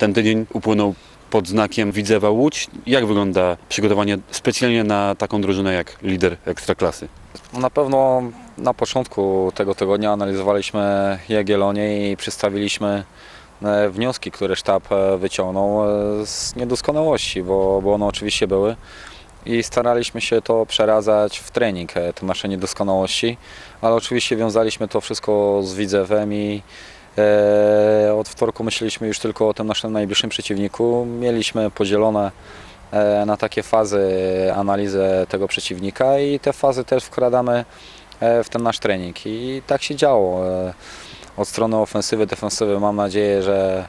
Ten tydzień upłynął pod znakiem Widzewa Łódź. Jak wygląda przygotowanie specjalnie na taką drużynę jak lider Ekstraklasy? Na pewno na początku tego tygodnia analizowaliśmy Jagiellonię i przedstawiliśmy e, wnioski, które sztab e, wyciągnął e, z niedoskonałości, bo, bo one oczywiście były i staraliśmy się to przeradzać w trening, te nasze niedoskonałości, ale oczywiście wiązaliśmy to wszystko z Widzewem i od wtorku myśleliśmy już tylko o tym naszym najbliższym przeciwniku. Mieliśmy podzielone e, na takie fazy analizę tego przeciwnika i te fazy też wkradamy e, w ten nasz trening i tak się działo. E, Od strony ofensywy, defensywy mam nadzieję, że,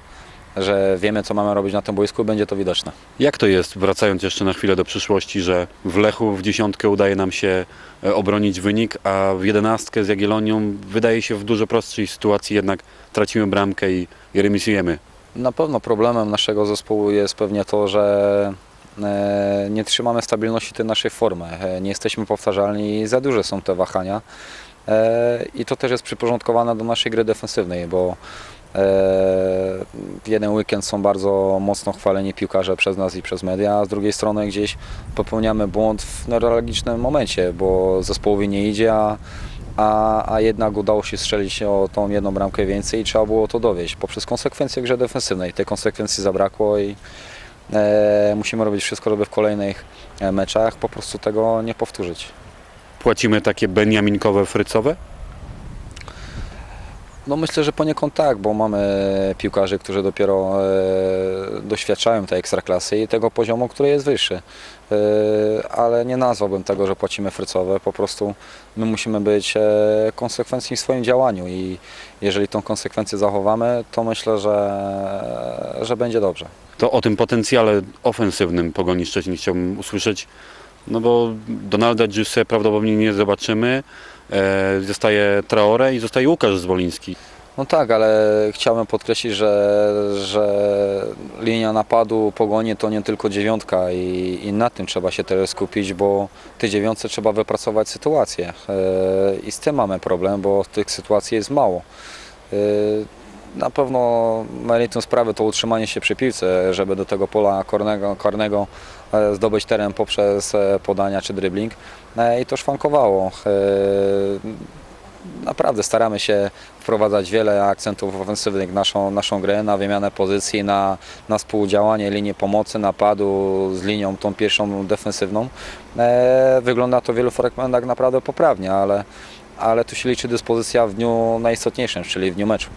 że wiemy co mamy robić na tym boisku, będzie to widoczne. Jak to jest, wracając jeszcze na chwilę do przyszłości, że w Lechu w dziesiątkę udaje nam się e, obronić wynik, a w jedenastkę z Jagiellonią wydaje się w dużo prostszej sytuacji jednak tracimy bramkę i, i remisujemy. Na pewno problemem naszego zespołu jest pewnie to, że e, nie trzymamy stabilności tej naszej formy. E, Nie jesteśmy powtarzalni i za duże są te wahania. I to też jest przyporządkowane do naszej gry defensywnej, bo w jeden weekend są bardzo mocno chwaleni piłkarze przez nas i przez media, a z drugiej strony gdzieś popełniamy błąd w neurologicznym momencie, bo zespołowi nie idzie, a, a, a jednak udało się strzelić o tą jedną bramkę więcej i trzeba było to dowieść poprzez konsekwencje grze defensywnej. Tej konsekwencji zabrakło i e, musimy robić wszystko, żeby w kolejnych e, meczach po prostu tego nie powtórzyć. Płacimy takie beniaminkowe, frycowe? No myślę, że poniekąd tak, bo mamy piłkarzy, którzy dopiero e, doświadczają tej ekstraklasy i tego poziomu, który jest wyższy. E, ale nie nazwałbym tego, że płacimy frycowe, po prostu my musimy być e, konsekwencjni w swoim działaniu i jeżeli tą konsekwencję zachowamy, to myślę, że, że będzie dobrze. To o tym potencjale ofensywnym Pogoni Szczecin chciałbym usłyszeć, no bo Donalda Giusse prawdopodobnie nie zobaczymy. E, zostaje Traore i zostaje Łukasz Zwoliński. No tak, ale chciałbym podkreślić, że, że linia napadu pogoni to nie tylko dziewiątka i, i na tym trzeba się teraz skupić, bo tej dziewiątce trzeba wypracować sytuację. E, I z tym mamy problem, bo tych sytuacji jest mało. Na pewno meritum sprawy to utrzymanie się przy piłce, żeby do tego pola karnego e, zdobyć teren poprzez e, podania czy dribbling E, i to szwankowało. Naprawdę staramy się wprowadzać wiele akcentów ofensywnych w naszą, naszą grę, na wymianę pozycji, na, na współdziałanie linii pomocy, napadu z linią tą pierwszą defensywną. Wygląda to w wielu fragmentach naprawdę poprawnie, ale, ale tu się liczy dyspozycja w dniu najistotniejszym, czyli w dniu meczu.